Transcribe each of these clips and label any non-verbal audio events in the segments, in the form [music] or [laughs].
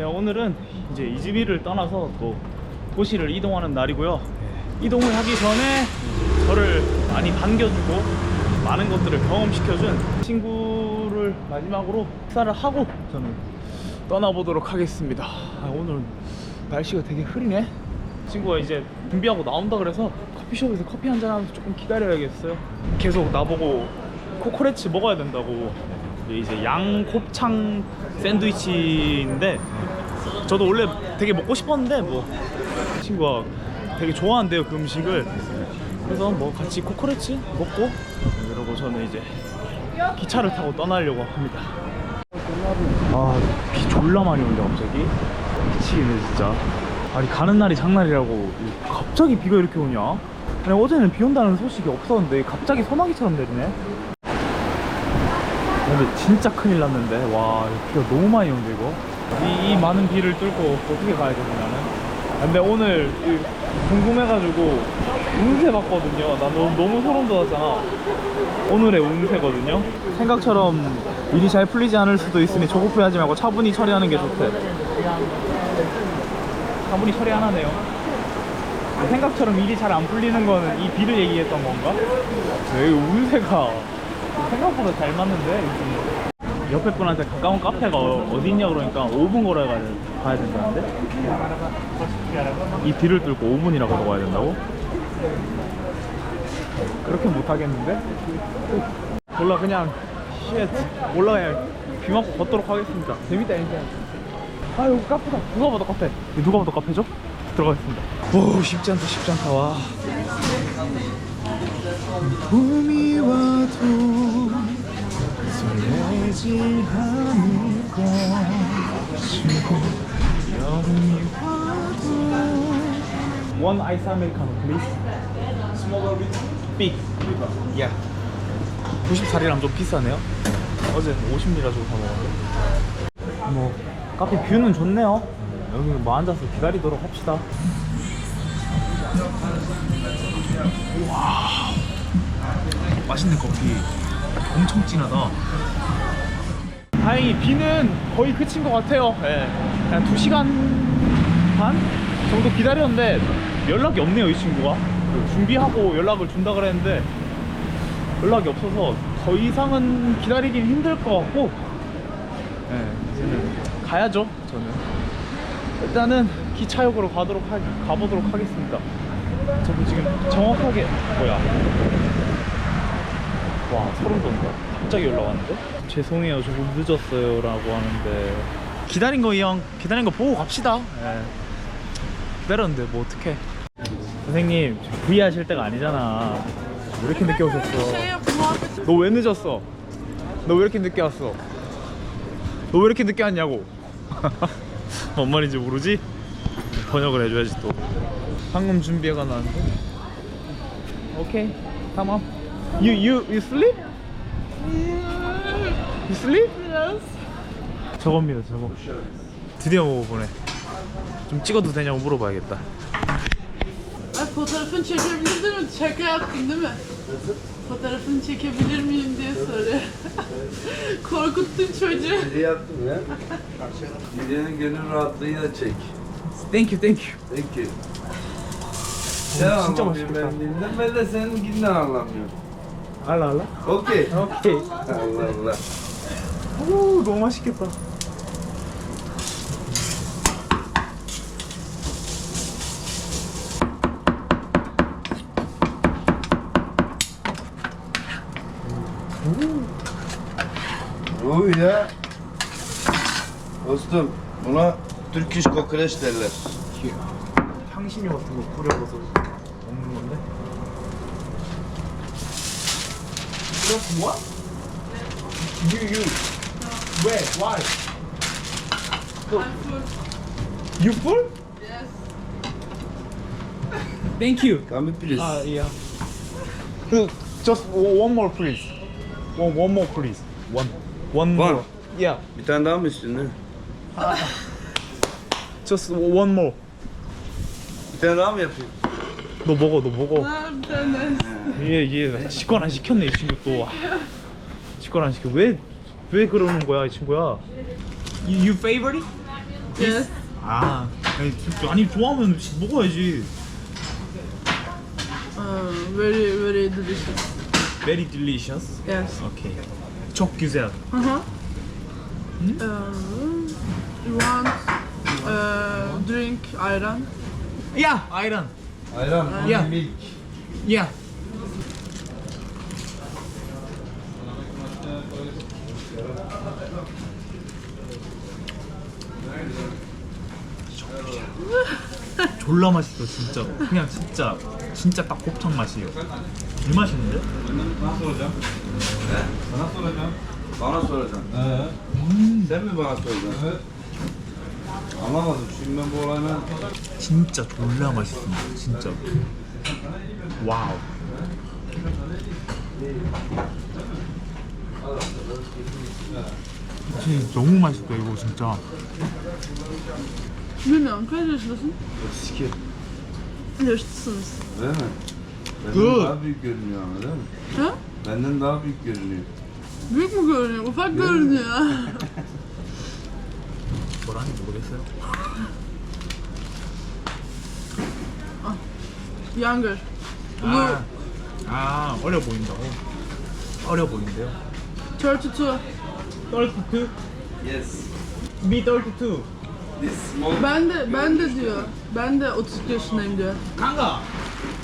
네, 오늘은 이제 이즈미를 떠나서 또 도시를 이동하는 날이고요. 이동을 하기 전에 저를 많이 반겨주고 많은 것들을 경험시켜준 친구를 마지막으로 식사를 하고 저는 떠나보도록 하겠습니다. 아, 오늘 날씨가 되게 흐리네. 친구가 이제 준비하고 나온다 그래서 커피숍에서 커피 한 잔 하면서 조금 기다려야겠어요. 계속 나보고 코코레치 먹어야 된다고 이제 양 곱창 샌드위치인데 저도 원래 되게 먹고 싶었는데 뭐 친구가 되게 좋아한대요 그 음식을. 그래서 뭐 같이 코코레치 먹고 이러고 저는 이제 기차를 타고 떠나려고 합니다. 아비 졸라 많이 오는데 갑자기. 미치겠네 진짜. 아니 가는 날이 장날이라고. 갑자기 비가 이렇게 오냐? 아니 어제는 비 온다는 소식이 없었는데 갑자기 소나기처럼 내리네. 근데 진짜 큰일 났는데? 와 비가 너무 많이 오는데 이거 이, 이 많은 비를 뚫고 어떻게 가야 되지 나는? 근데 오늘 이 궁금해가지고 운세 봤거든요. 나 너무, 너무 소름 돋았잖아. 오늘의 운세거든요. 생각처럼 일이 잘 풀리지 않을 수도 있으니 조급해하지 말고 차분히 처리하는 게 좋대. 차분히 처리 안 하네요. 생각처럼 일이 잘 안 풀리는 거는 이 비를 얘기했던 건가? 왜 운세가 생각보다 잘 맞는데 요즘. 옆에 분한테 가까운 카페가 어- 어디 있냐 그러니까 5분 걸어 가야, 된다는데? 이 비를 뚫고 5분이나 걸어가야 된다고? 그렇게 못 하겠는데? 몰라 그냥 쉣 몰라 그냥 비 맞고 걷도록 하겠습니다. 재밌다 인생 아 여기 카페다. 누가 봐도 카페. 누가 봐도 카페죠? 들어가겠습니다. 오 쉽지 않다 쉽지 않다 와. 봄이 와도 것이고 여름이 와도 One ice americano please. Smaller bit Big. Yeah 90살이랑 좀 비싸네요? 어제 50리라 주고 사 먹었는데. 뭐 카페 뷰는 좋네요. 여기 뭐 앉아서 기다리도록 합시다. 맛있는 커피 엄청 진하다. 다행히 비는 거의 그친 것 같아요. 예. 한 2시간 반 정도 기다렸는데 연락이 없네요 이 친구가. 그 준비하고 연락을 준다 그랬는데 연락이 없어서 더 이상은 기다리긴 힘들 것 같고 예, 이제는 가야죠 저는. 일단은 기차역으로 가도록 하, 가보도록 하겠습니다. 저도 지금 정확하게 뭐야 와 소름 돋는다. 갑자기 연락 왔는데? 죄송해요. 조금 늦었어요 라고 하는데. 기다린 거 이왕 기다린 거 보고 갑시다. 예. 기다렸는데 뭐 어떡해. 선생님 V 하실 때가 아니잖아. 왜 이렇게 늦게 오셨어? 너 왜 늦었어? 너 왜 이렇게 늦게 왔어? 너 왜 이렇게 늦게 왔냐고. [laughs] 뭔 말인지 모르지? 번역을 해줘야지 또. 방금 준비가 나는데 오케이 tamam you you you sleep? you sleep? Yes. 저겁니다 저거 드디어 먹어보네 좀 찍어도 되냐고 물어봐야겠다 Ay fotoğrafını çekebilir mi? Şaka yaptın değil mi? Fotoğrafını çekebilir miyim diye soruyor. [laughs] Korkuttun çocuğu. Ne yaptım ya? Gidenin gönül rahatlığıyla çek. Thank you thank you Thank you. 진짜 Sen anlamıyorsun 맛있겠다. ben dinle. Ben de seninkinden anlamıyorum. 알라 알라 Okey. 오케이 Allah Allah. 오 너무 맛있겠다 Bu ya. Dostum buna Türk iş kokoreç derler. 향신료 같은 거 뿌려서 먹는 건데 Just what? You you Where? Why? I'm full. You full? Yes. Thank you Come please. 아 yeah Just one more please One, one more please One One more One. Yeah Bir tane daha mı istiyorsun? ne? Just one more Bir tane daha mı yapayım? 너 먹어 너 먹어 tane. 얘얘 식권 안 시켰네 이 친구 또 식권 안 시켜 왜 왜 그러는 거야 이 친구야 You, you favorite? Yes. 아, 아니, 진짜- 아니 좋아하면 먹어야지. Uh, very very delicious. Very delicious. Yes. 오케이. çok güzel. Uh-huh. Uh, you want uh, drink ayran? 야, ayran. Ayran, Ya. milk. 야. 졸라 맛있어 진짜 그냥 진짜 진짜 딱 곱창 맛이에요 이 맛있는데? Bana soracağım. Bana soracağım. Bana soracağım. Sen mi bana soracaksın? Evet. Ben bu olayla 진짜 졸라 맛있습니다 진짜 와우 진짜 너무 맛있다 이거 진짜 Bilmiyorum kaç yaşındasın? Sikir. Yaşlısınız. Değil mi? Benden Good. daha büyük görünüyor ama değil mi? Ha? Benden daha büyük görünüyor. Büyük mü görünüyor? Ufak görünüyor. 뭐라는지 모르겠어요 Younger. 아, 아 어려 보인다고? 어려 보인대요 32. 32? Yes. Me 32 This small Ben de, ben de diyor. Ben de 32 yaşındayım diyor. 강가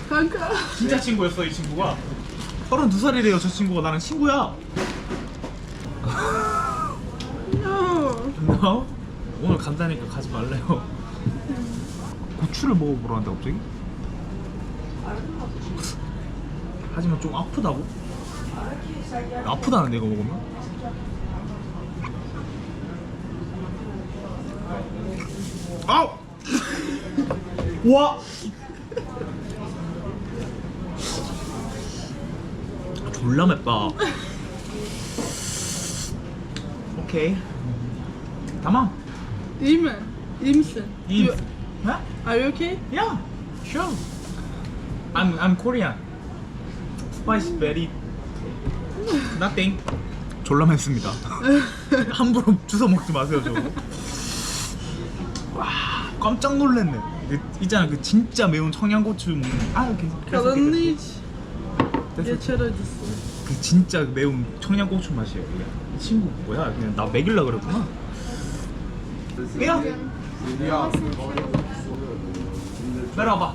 Kanka. 진짜 친구였어 이 친구가 32살이래요 저 친구가 나랑 친구야 No. 너? 오늘 간다니까 가지 말래요 [laughs] 고추를 먹어보라는데 갑자기? 하지만 좀 아프다고? 아프다는데 이거 먹으면? 아우! [laughs] 와! 졸라 맵다 [laughs] 오케이 İyi misin? İyiyim. You- Ha? Are you okay? Yeah, sure. I'm I'm Korean. Spice very nothing. 졸라 맵습니다. 함부로 주워 먹지 마세요, 저거. 와, 깜짝 놀랐네. 그, 있잖아, 그 진짜 매운 청양고추 먹는. 아, 계속. 계속. Geçer acısı. 그 진짜 매운 청양고추 맛이에요. 그게. 이 친구 뭐야? 그냥 나 먹일라 그랬구나. 야, 내려와봐.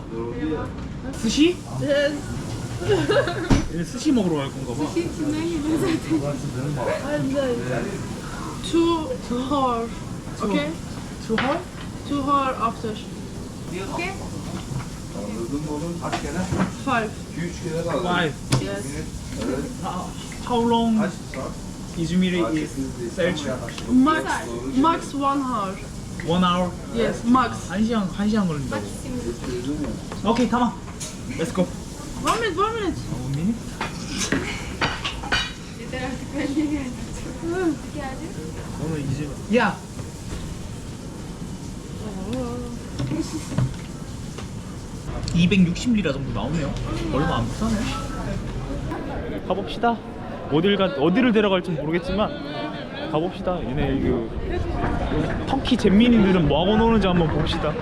스시? Yes. 얘네 스시 먹으러 갈 건가 봐. Two hour. Okay? Too hot? Two hour after. Anladın mı oğlum? Kaç kere? Five. 2-3 kere kaldı. Five. Yes. Evet. How long Kaç saat? İzmir is. Selçuk? Max, max one hour. One hour? Yes, max. 한 시간 한 시간 걸린다고. 오케이, tamam. Let's go. One minute, one minute. One minute. 오늘 이제 야. (260리라) 정도 나오네요 얼마 안 비싸네 가봅시다 어딜 가 어디를 데려갈지 모르겠지만 가봅시다 얘네 그 터키 잼민이들은 뭐 하고 노는지 한번 봅시다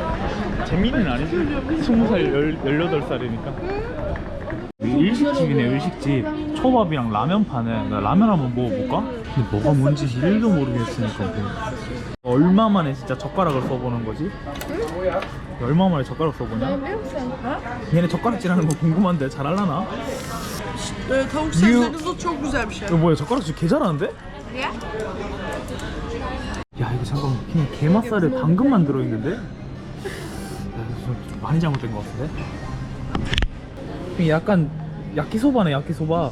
잼민이는 아니지 스무 살 열여덟 살이니까 일식집이네 일식집 초밥이랑 라면 파네 나 라면 한번 먹어볼까? 근데 뭐가 뭔지 1도 모르겠으니까 뭐. 얼마 만에 진짜 젓가락을 써보는 거지? 얼마 만에 젓가락 써보냐? 얘네 젓가락질하는 거 궁금한데 잘 할라나? Ee, tavuk You- sebzeli çok güzel bir şey. 이거 뭐야 젓가락질 개 잘하는데? 야 이거 잠깐 그냥 게맛살에 당근만 들어 있는데? 야, 이거 좀 많이 잘못된 것 같은데? 약간 야끼소바네 야끼소바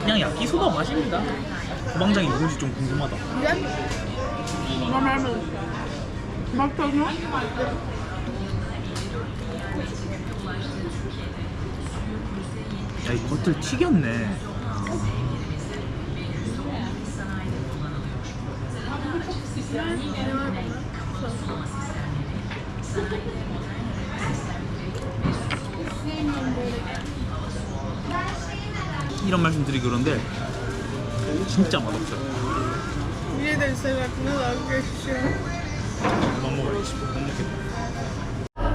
그냥 야끼소바 맛입니다 주방장이 누군지 좀 궁금하다 Mi? Bak tadına. 야, 이 겉을 튀겼네. 이런 말씀 드리기 그런데 진짜 맛없어요. Dalga geçiyor. 못 먹겠다.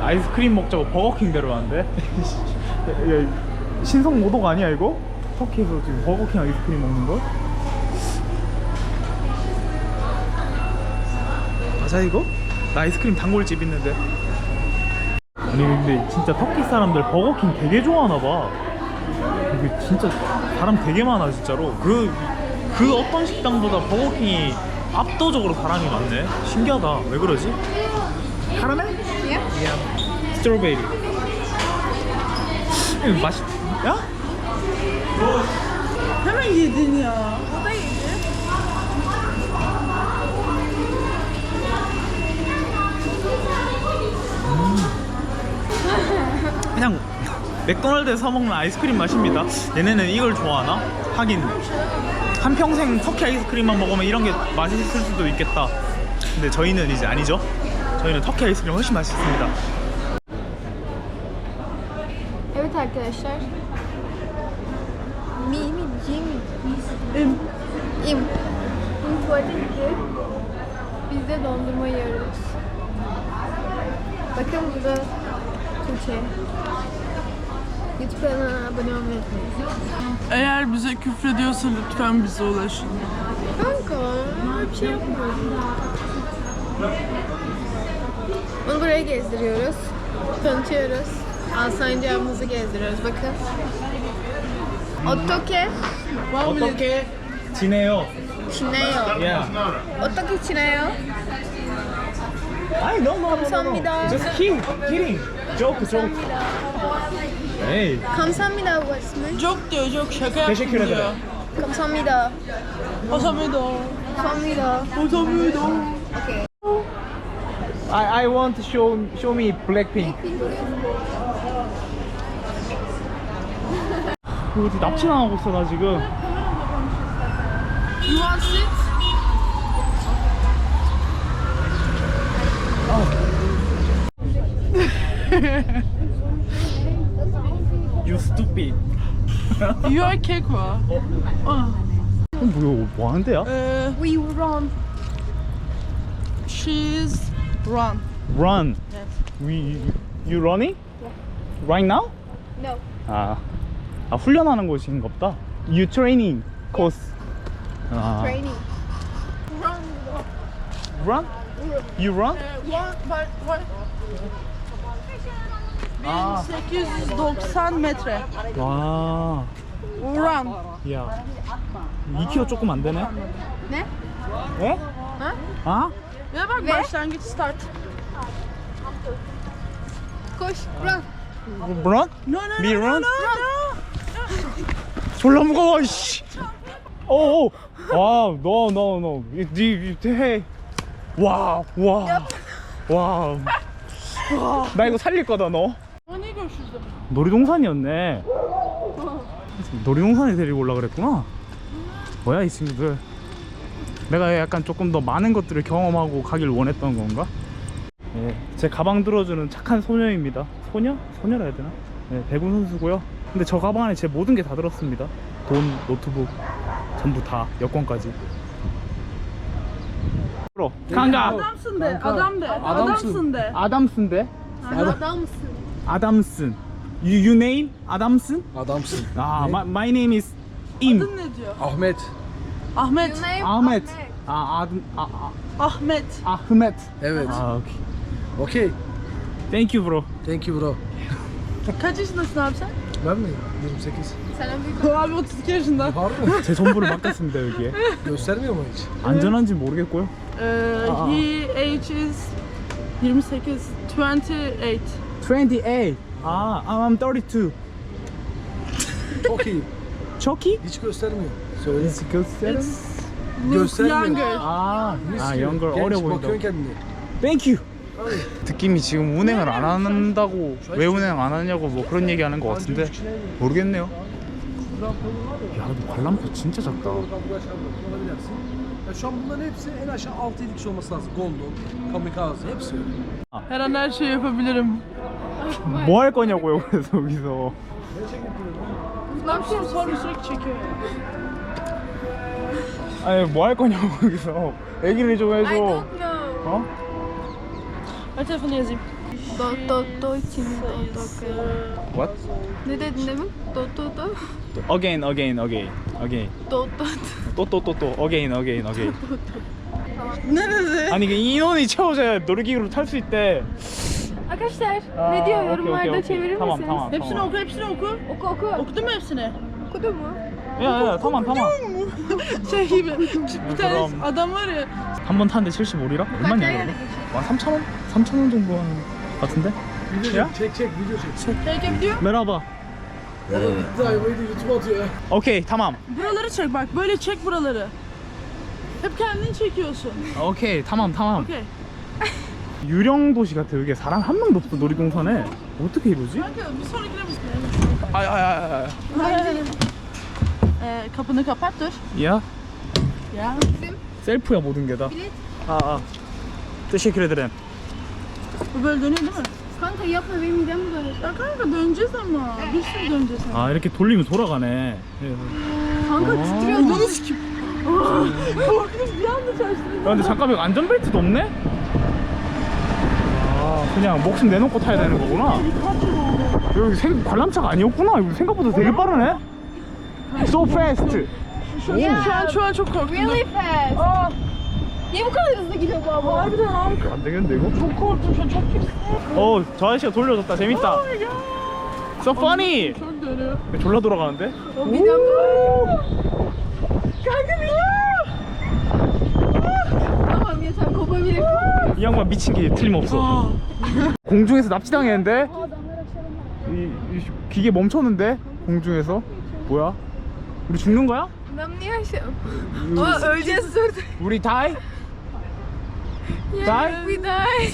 아이스크림 먹자고 버거킹 데려왔는데? [laughs] 야, 야, 신성 모독 아니야 이거? 터키에서 지금 버거킹 아이스크림 먹는 거? 맞아 이거? 나 아이스크림 단골집 있는데. 아니 근데 진짜 터키 사람들 버거킹 되게 좋아하나 봐. 이게 진짜 사람 되게 많아 진짜로. 그, 그 어떤 식당보다 버거킹이 압도적으로 사람이 많네. 신기하다. 왜 그러지? 카라멜? Yeah. 스트로베리. 이거 맛있. 야? Hemen yedin ya. O da yedi. 그냥 맥도날드에서 사 먹는 아이스크림 맛입니다. 얘네는 이걸 좋아하나? 하긴 한 평생 터키 아이스크림만 먹으면 이런 게 맛있을 수도 있겠다. 근데 저희는 이제 아니죠. 저희는 터키 아이스크림 훨씬 맛있습니다. Evet arkadaşlar. Mi mi Jimmy. Em, İm. İm tuvalete gitti. Biz de dondurma yiyoruz. Bakın burada Tuğçe. YouTube kanalına abone olmayı unutmayın. Eğer bize küfrediyorsa lütfen bize ulaşın. Kanka bir şey yapmıyorum. Onu buraya gezdiriyoruz. Tanıtıyoruz. Alsancağımızı gezdiriyoruz. Bakın. 어떻게 어떻게 지내요? 지내요? Yeah. 어떻게 지내요? I no no no no. 감사합니다. Just kidding, kidding. Joke, joke. Hey. 감사합니다? Çok diyor, çok şaka yaptım Teşekkür diyor. ederim. 감사합니다. Osamida. 감사합니다. Osamida. Okay. I I want to show show me Blackpink. 어디 납치 당하고 있어 나 지금. You want sit? You stupid. You erkek var. Ah. 어, 뭐야 뭐 하는 데야? Ee, We run. she's run. Run. Yes. We you running? Right now? No. 아, 아 훈련하는 곳인가 보다. You training course. 아, Training. Run. run? You run? One, but, what? 아, 1890 metre. 와, Run. 야, 2kg 조금 안 되네. Ne? 에? Ha? 아? Bak başlangıç start. Koş. No no Me no run? no no. 졸라 무거워, 씨. 오, 오. 와, no, no, no. 이, 이, 이, 해. 와, 와, 와. 나 이거 살릴 거다, 너. 놀이동산이었네. 놀이동산에 데리고 올라 그랬구나. 뭐야 이 친구들. 내가 약간 조금 더 많은 것들을 경험하고 가길 원했던 건가? 예, 제 가방 들어주는 착한 소녀입니다. 소녀? 소녀라 해야 되나? 네, 배구 선수고요. 근데 저 가방 안에 제 모든 게 다 들었습니다. 돈, 노트북, 전부 다 여권까지. 프로. 강가. Adamsın de. 아담슨데? Adamsın. 아담슨. 아담슨? Adamsın. 아, my, my name is 임. Adın ne diyor? Ahmet. Ahmet. Your name? 아흐메트. 아, 아드, 아, 아, Ahmet. 아흐메트. Evet. 아, 오케이. Okey. Thank you bro. Thank you bro. Kaç yaşındasın abi sen? Ben mi? 28. Sana bir Abi [laughs] 32 yaşında. Harbi mi? 제 전부를 맡겼습니다 여기에. Göstermiyor mu hiç? 안전한지 모르겠고요. Ee, Aa. he age is 28, 28. 28. 아, I'm 32. Çok iyi. çok iyi. Hiç göstermiyor. Söyle. Is gösterim? It's look Göstermiyor. younger. 아, 아, Genç 연걸 어려 bakıyorsun 보인다. kendine. Thank you. 느낌이 지금 운행을 안 한다고 왜 운행 안 하냐고 뭐 그런 얘기하는 것 같은데 모르겠네요. 야, 근데 관람표 진짜 작다. Oradan bu aşağı bakabilirsin. Ya şu an bunların hepsi en aşağı 6-7 kişi olması lazım. Gondol, kamikaze hepsi öyle. Her an her şeyi yapabilirim. 뭐 할 거냐고요, 그래서 여기서. Sonra sürekli çekiyor ya. 아니 뭐 할 거냐고 여기서 얘기를 좀 해줘. 어? Do do do için do do. What? Do do do. Again again again again do. 또또 또또 again again again Nerede? 아니 그 인원이 채워져야 놀이기구를 탈 수 있대 Arkadaşlar Aa, ne diyor okey, yorumlarda okey, okey. çevirir Tamam, misiniz? tamam. Hepsini oku, hepsini oku. Oku oku. Okudun mu hepsini? Okudu mu? 야야 tamam tamam Şey gibi. Bir tane Tamam. adam var ya. 한 번 타는데 75리라? 얼마냐 가까이 이거? 한 3,000원? 3,000원 정도 하는 것 같은데? Video Ya? çek, çek çek video çek. Çekebiliyor. 메라바 Drive'ı da YouTube'a atıyor. 오케이 tamam Buraları çek bak. Böyle çek buraları. Hep kendin çekiyorsun. 오케이 tamam tamam Okey. 유령 도시 같아 여기 사람 한 명도 없어 놀이동산에 어떻게 이러지? Kanka bir sonrakine mi? 아야야야 Ee, kapını kapat dur. 야 Ya. 셀프야 모든 게다 아아 teşekkür ederim Bu böyle dönüyor değil mi? Kanka yapma benim midem bulanır. Ya kanka döneceğiz ama. Bir sürü döneceğiz ama. 아 이렇게 돌리면 돌아가네 Kanka 아. titriyor. Bir anda. 야 근데 잠깐 여기 안전벨트도 없네? 아 그냥 목숨 내놓고 타야 되는 거구나 여기 생, 관람차가 아니었구나 이거 생각보다 되게 빠르네 So fast şu an çok korktum. Really fast. Aa, Niye bu kadar hızlı gidiyor bu araba? harbiden abi. 안 되겠는데 이거? Çok korktum şu an çok kötü. 어, 저 아저씨가 돌려줬다. 재밌다. So funny. Çok dönüyor. 졸라 돌아가는데? O. Kanka bir Yeter kopabilir. 이 양반 미친 게 틀림없어. 공중에서 납치당했는데? 이, 이 기계 멈췄는데? 공중에서? 뭐야? 우리 죽는 거야? Aşağı? Ama öleceğiz dur. 우리 다이? Yeah, we died.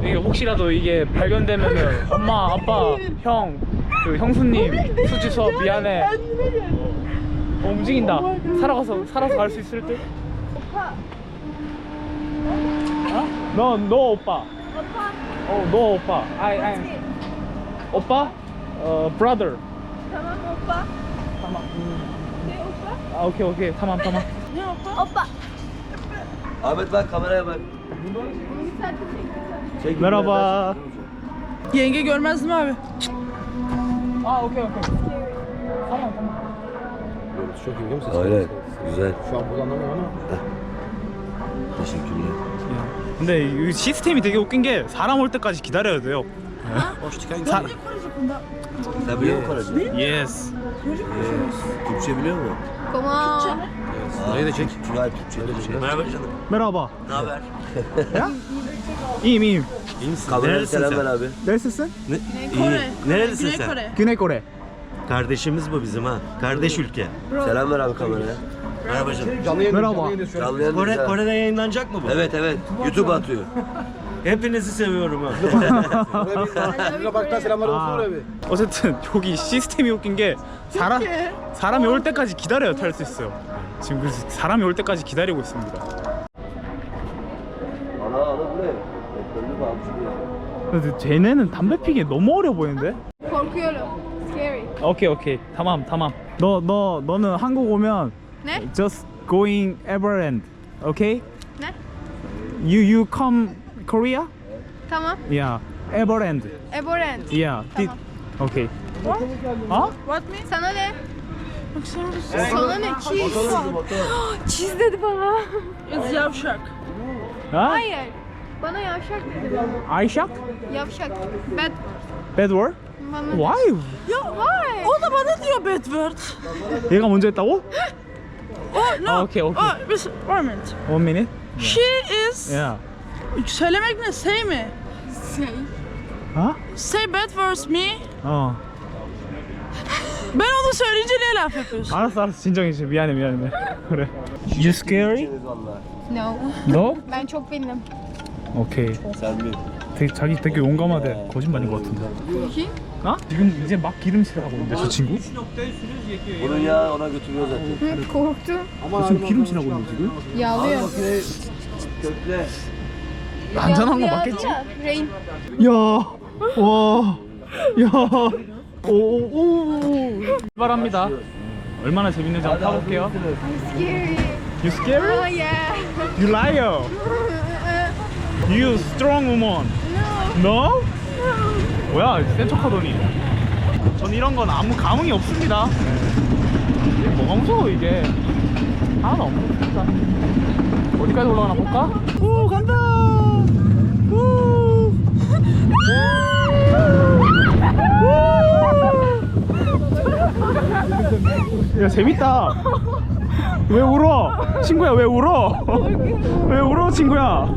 이게 혹시라도 이게 발견되면은 엄마, 아빠, 형, 그 형수님, 수지 수업 미안해. 어, 움직인다. 살아가서 살아서 갈 수 있을 듯. 어? 너, 너 오빠. 어, 너 오빠. I, I. 오빠? 어, brother. Tamam hoppa. tamam. Ne hoppa? 아, 오케이, 오케이. tamam, tamam. Ne yapalım? Hoppa. Ahmet bak kameraya bak. Bunu bir saat çek. Çek Merhaba. Yenge görmez mi abi? 아, 오케이, 오케이. tamam, tamam. Çok iyi değil mi ses? Aynen. Güzel. Şu an burada anlamıyorum ama. Teşekkürler. 근데 이 시스템이 되게 웃긴 게 사람 올 때까지 기다려야 돼요. 사, Sen biliyor musun Korece? yes. Türkçe biliyor musun? Comment? Burayı da çek. Tugay Türkçe de biliyor. Merhaba canım. Merhaba. Ne haber? İyiyim iyiyim. Kameraya selam ver abi. Neresin? Kore. Nerelisin Güney sen? Kore. Güney Kore. Kardeşimiz bu bizim ha. Kardeş ülke. Selam ver abi kameraya. Merhaba canım. Canlı yayın. Merhaba. Canlı yayın şu an. Canlı yayın Kore, güzel. Kore'de yayınlanacak mı bu? Evet evet. YouTube atıyor. Hepinizi seviyorum ha. Oraya bir Lüleburgaz'dan selamlar olsun 아, oraya bir. 어쨌든 여기 시스템이 웃긴 게 사람 사람이 올 때까지 기다려야 탈 수 있어요. 지금 그래서 사람이 올 때까지 기다리고 있습니다. Ana ana bu ne? Ekranı buraya. 근데 쟤네는 담배 피기 너무 어려 보이는데? Korkuyorum. Scary. 오케이 오케이 tamam tamam. 너 너 너 는 한국 오면 Ne? just going Everland, okay? Ne? You you come Korea? Tamam. Yeah, Everland. Eborent. Yeah. Did, okay. 어? What me? Sana ne? Baksana bir Sana ne? Cheese. Cheese dedi bana. It's yavşak. 어? Hayır. Bana yavşak dedi bana. Ayşak? Yavşak. Bad. Bad word? Bana Why? Ya Why? o da bana diyor bad word. 얘가 먼저 했다고? [laughs] Oh no. 아, okey, okey. Oh, bir, one minute. One minute. She is... Yeah. Söylemek ne? Say mi? Şey. 어? Say bad words me. 어. Ben onu söyleyince niye laf yapıyorsun? 알았어 알았어 진정해 진짜 미안해 미안해 그래. You scary? No. No? Ben çok bildim. 오케이. Sen bil. 되게 자기 되게 용감하대. 거짓말인 것 같은데. Peki. 어? 지금 이제 막 기름칠을 하고 있는데 저 친구? Ya ona götürüyor zaten. Hı, korktu. 지금 기름칠 하고 있는 지금? Yağlıyor. Kökle. 안전한 거 맞겠지? Rain. 야, 와, 야, 오 오 출발합니다. 얼마나 재밌는지 한번 타볼게요. Scary. You scary? Oh yeah. You liar. You strong woman. No? 뭐야 센 척하더니. 전 이런 건 아무 감흥이 없습니다. 뭐가 무서워 이게. 하나도 안 무섭습니다. 어디까지 올라가나 볼까? 오 간다. 오. 야 재밌다. 왜 울어? 친구야 왜 울어? 왜 울어 친구야?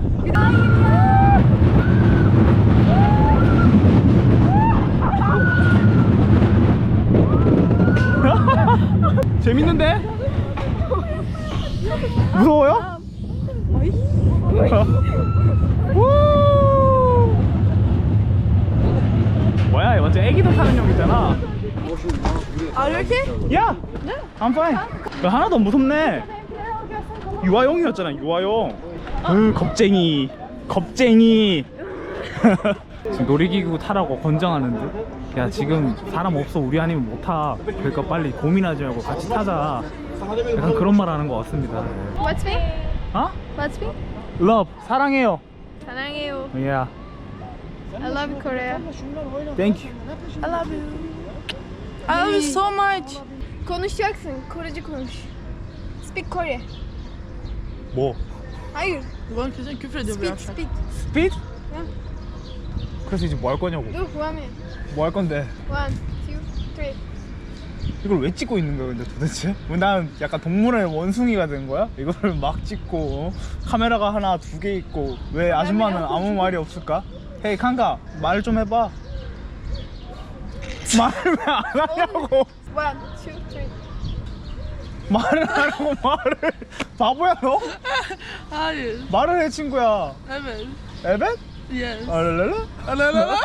재밌는데? 무서워요? 우! 뭐야 완전 애기들 타는 용이잖아 Are you okay? 야! I'm fine 야, 하나도 안 무섭네 유아용이었잖아 유아용 으 겁쟁이 겁쟁이 [laughs] 지금 놀이기구 타라고 권장하는데 야 지금 사람 없어 우리 아니면 못타 그러니까 빨리 고민하지 말고 같이 타자 약간 그런 말 하는 것 같습니다 What's me? 어? What's me? Love 사랑해요 사랑해요. Yeah I love Korea. Thank you I love you. I love you so much. Konuşacaksın. Korece konuş. Speak Korea. 뭐? Hayır. Ulan kesin küfür ediyor bu Speak, akşam. speak. Speed? 그래서 이제 뭐 할 거냐고 one minute. 뭐할 건데 One, two, three. 이걸 왜 찍고 있는 거야 근데 도대체? 뭐난 약간 동물의 원숭이가 된 거야? 이거를 [laughs] 막 찍고 어? 카메라가 하나 두 개 있고 왜 아줌마는 아무 말이 없을까? 헤이 칸가 말 좀 해봐 말을 왜 안 [laughs] 하냐고 One, two, three. 말을 하라고 말을 바보야 너? [laughs] Hayır. 말을 해 친구야 Evet. 에벳? Yes. 알랄라? 알랄라?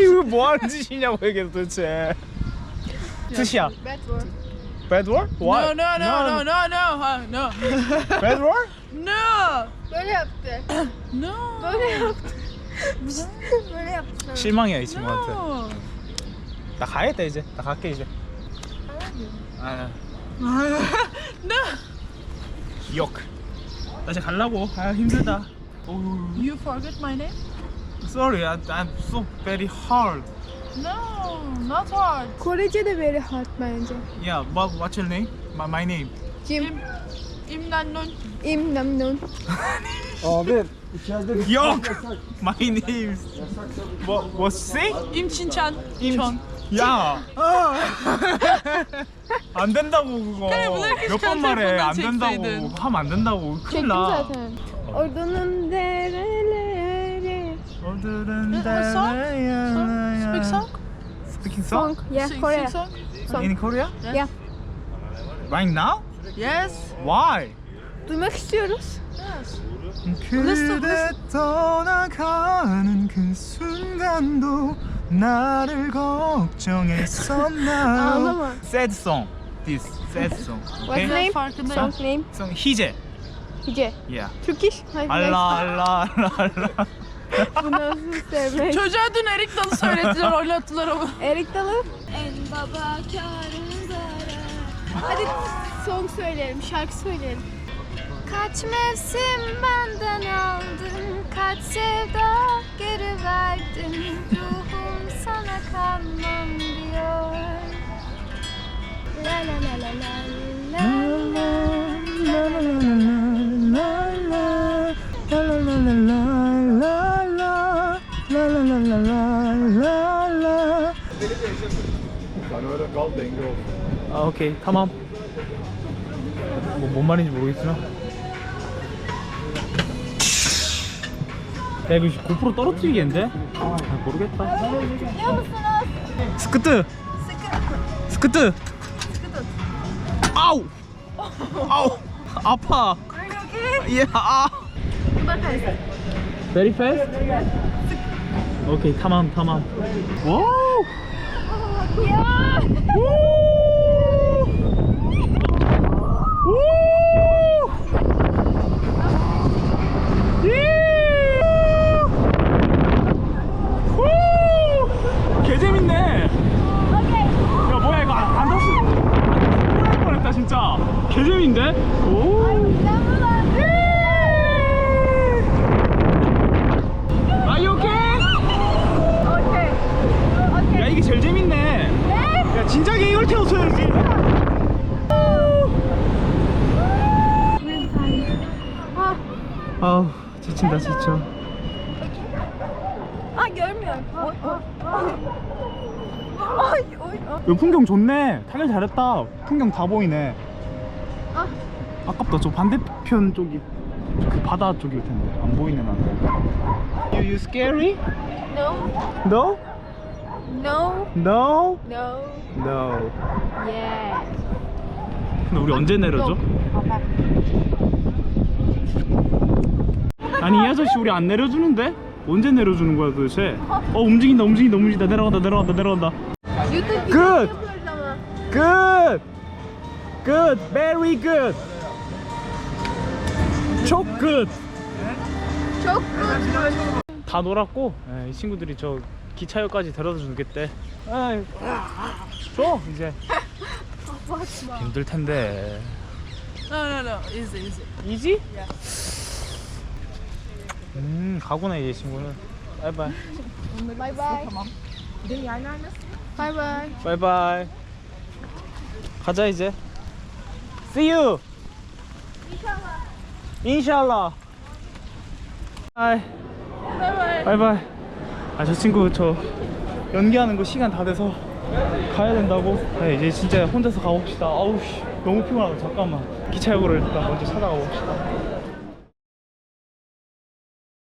이거 뭐 하는 짓이냐고 이게 도대체 뜻이야 Bad word. Bad word? No Why? no no no no no ha, no. Bad word? No. Böyle yaptı. No. Böyle yaptı. Böyle yaptı. 실망이야 이 친구한테 No. 나 가야겠다 이제 나 갈게 이제 아 No. 욕. 나 이제 갈라고 아 힘들다 You forget my name? Sorry I, I'm so very hard No, not hard. Korece de very hard bence. Yeah but what's your name? My, my name Kim? İmnannun. İm memnun. 욕! My name What, what's say? İm Çinçan. 임- Çon. 야! 안 된다고 그거 그래, 몇 번 말해 안 된다고. 하면 안 된다고 큰일 나. Ordunun dereleri. 어들은 Uh, song? Song? Speak song? Speaking song? Song. Yeah, Sing, Korea. sing song? Song. In Korea? Yeah. Right now? Yes. Why? Duymak istiyoruz. Yes. 그대 떠나가는 그 순간도 나를 걱정했었나 Ağlama. Sad song This sad song What's Okay? name? Farkındayım. Song name. Song 희재 Türkçe. Yeah. Turkish? Allah Allah Allah Allah. Bu nasıl sevmek? Çocuğa dün Erik Dalı söylediler, [laughs] oynattılar onu. Erik Dalı? En baba Hadi son söyleyelim, şarkı söyleyelim. Kaç mevsim benden aldın, kaç sevda geri verdin. Ruhum sana kalmam diyor. La la la la la la la. 아 오케이. tamam 뭐, 뭔 말인지 모르겠지만. 야 이거 고프로 떨어뜨리겠는데? 아 모르겠다. 스크트. 스크트. 아우! 아우 아파. Are you okay? Yeah. 아. Super fast. Very fast? Okay, tamam, tamam. Wow! Yeah. Woo! Woo! Yeah! Woo! 개 재밌네. Okay. 야 뭐야 이거 안 탔어? 안 탔어. 뻔했다 진짜. 개재미인데? 오. 아, 진작에 이걸 태웠어야지. 아우 지친다 지쳐. 아 열면. 어, 어, 어. 아, 어, 어. 여기 풍경 좋네. 타길 잘했다. 풍경 다 보이네. 아깝다 저 반대편 쪽이 그 바다 쪽일 텐데 안 보이네 나는 You, you scary? No. No? No. No? No. No Yes. 근데 우리 언제 내려줘? 아니 이 아저씨 우리 안 내려주는데? 언제 내려주는 거야 도대체? 어 움직인다 움직인다 움직인다 내려간다 내려간다 내려간다 yapıyoruz ama. Good! Good! Very good! Good. 다 놀았고 예, 이 친구들이 저 기차역까지 데려다 주겠대 아이, 줘 이제 [laughs] 힘들 텐데 No, no, no. Easy, easy. 이지? 음 가구나 이 친구는 바이바이 Bye bye. Tamam. Bye bye. 바이바이 가자 이제 See you 인샬라. 바이 바이바이 아 저 친구 저 연기하는 거 시간 다 돼서 가야 된다고? 네, 이제 진짜 혼자서 가봅시다. 아우 씨. 너무 피곤하다. 잠깐만. 기차역으로 일단 먼저 찾아가 봅시다